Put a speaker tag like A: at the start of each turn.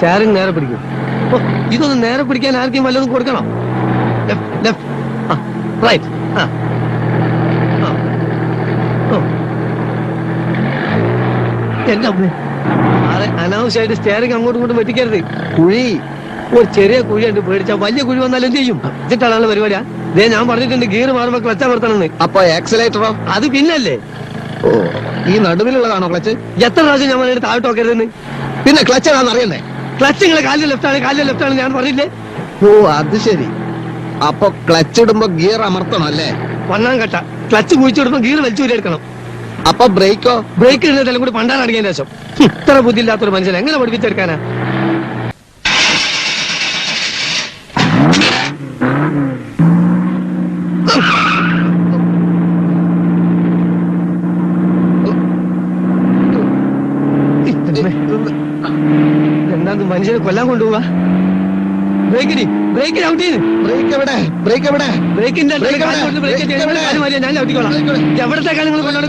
A: Steering നേരെ പിടിക്കും. ഇതൊന്ന് നേരെ പിടിക്കാൻ ആർക്കും വല്ലതും കൊടുക്കണം? ലെഫ്റ്റ് ലെഫ്റ്റ് റൈറ്റ് ആ. ആ. ഓ. എന്റെ അമ്മേ. ആരെ അനാവശ്യമായിട്ട് സ്റ്റിയറിംഗ് അങ്ങോട്ടും ഇങ്ങോട്ടും വെട്ടിക്കരുത്. കുഴി ഒരു ചെറിയ കുഴി ഉണ്ട് പേടിച്ചാ വലിയ കുഴി വന്നാൽ എന്ത് ചെയ്യും? എന്നിട്ടാണ് പരിപാടിയാ? ദേ ഞാൻ പറഞ്ഞിട്ടുണ്ട് ഗിയർ മാറുമ്പോ ക്ലച്ച് അമർത്തണമെന്ന്
B: അപ്പൊ ആക്സിലേറ്ററോ
A: അത് പിന്നല്ലേ?
B: ഓ ഈ നടുവിലുള്ളതാണോ ക്ലച്ച്
A: എത്ര പ്രാവശ്യം ഞാൻ പറഞ്ഞിട്ട് താഴോട്ട് നോക്കരുതെന്ന്?
B: പിന്നെ ക്ലച്ച് ഏതാണെന്ന് അറിയണ്ടേ?
A: ക്ലച്ച് നിങ്ങളെ കാലിൽ ലെഫ്റ്റ് ആണ് കാലിൽ ലെഫ്റ്റ് ഞാൻ പറഞ്ഞില്ലേ?
B: ഓ അത് ശരി. അപ്പൊ ക്ലച്ച് ഇടുമ്പോ ഗിയർ അമർത്തണം അല്ലേ?
A: ഒന്നാം കട്ട. ക്ലച്ച് കുഴിച്ചിടുമ്പോ ഗിയർ വലിച്ചു എടുക്കണം.
B: അപ്പൊ ബ്രേക്കോ?
A: ബ്രേക്ക് ഇടുന്നതെല്ലാം കൂടി പണ്ടാണ് അടങ്ങിയതിന് ശേഷം. ഇത്ര ബുദ്ധിയില്ലാത്തൊരു മനുഷ്യൻ എങ്ങനെ പഠിപ്പിച്ചെടുക്കാനാ? എന്താ മനുഷ്യനെ കൊല്ലാൻ കൊണ്ടുപോവാ. ബ്രേക്കിന് ബ്രേക്ക് ഔട്ട് ചെയ്ത്.
B: ബ്രേക്ക് എവിടെ? ബ്രേക്ക് എവിടെ?
A: ബ്രേക്കിന്റെ
B: ബ്രേക്ക്?
A: എവിടത്തെ കാര്യങ്ങൾ കൊണ്ടാണ്